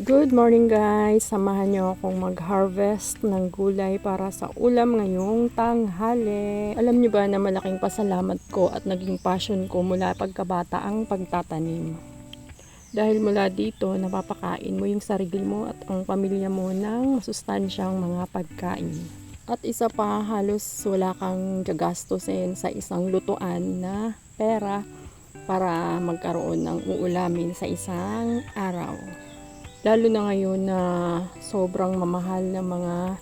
Good morning guys! Samahan niyo akong mag-harvest ng gulay para sa ulam ngayong tanghali. Alam niyo ba na malaking pasalamat ko at naging passion ko mula pagkabata ang pagtatanim. Dahil mula dito, napapakain mo yung sarili mo at ang pamilya mo ng masustansyang mga pagkain. At isa pa, halos wala kang gagastusin sa isang lutuan na pera para magkaroon ng uulamin sa isang araw. Lalo na ngayon na sobrang mamahal na mga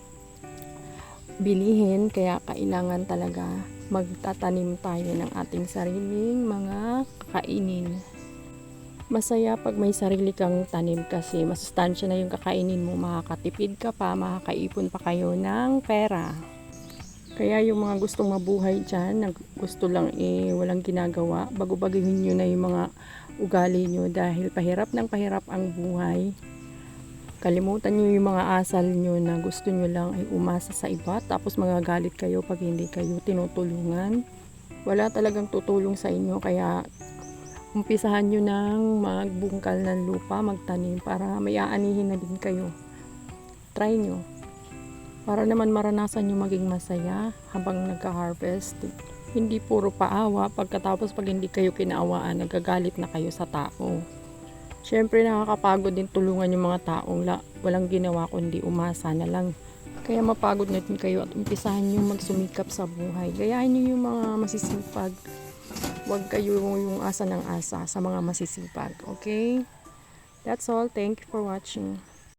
bilihin kaya kailangan talaga magtatanim tayo ng ating sariling mga kakainin. Masaya pag may sarili kang tanim kasi masustansya na yung kakainin mo, makakatipid ka pa, makakaipon pa kayo ng pera. Kaya yung mga gustong mabuhay dyan, na gusto lang eh walang ginagawa, bago-baguhin nyo na yung mga ugali nyo dahil pahirap ng pahirap ang buhay. Kalimutan nyo yung mga asal nyo na gusto nyo lang ay umasa sa iba tapos magagalit kayo pag hindi kayo tinutulungan. Wala talagang tutulong sa inyo kaya umpisahan nyo ng magbungkal ng lupa, magtanim para may aanihin na din kayo. Try nyo. Para naman maranasan nyo maging masaya habang nagka-harvest. Hindi puro paawa, pagkatapos pag hindi kayo kinaawaan, nagagalit na kayo sa tao. Siyempre nakakapagod din tulungan yung mga taong la, walang ginawa kundi umasa na lang. Kaya mapagod na din kayo at umpisahan nyo magsumikap sa buhay. Gayahin nyo yung mga masisipag. Huwag kayo yung asa ng asa sa mga masisipag. Okay? That's all. Thank you for watching.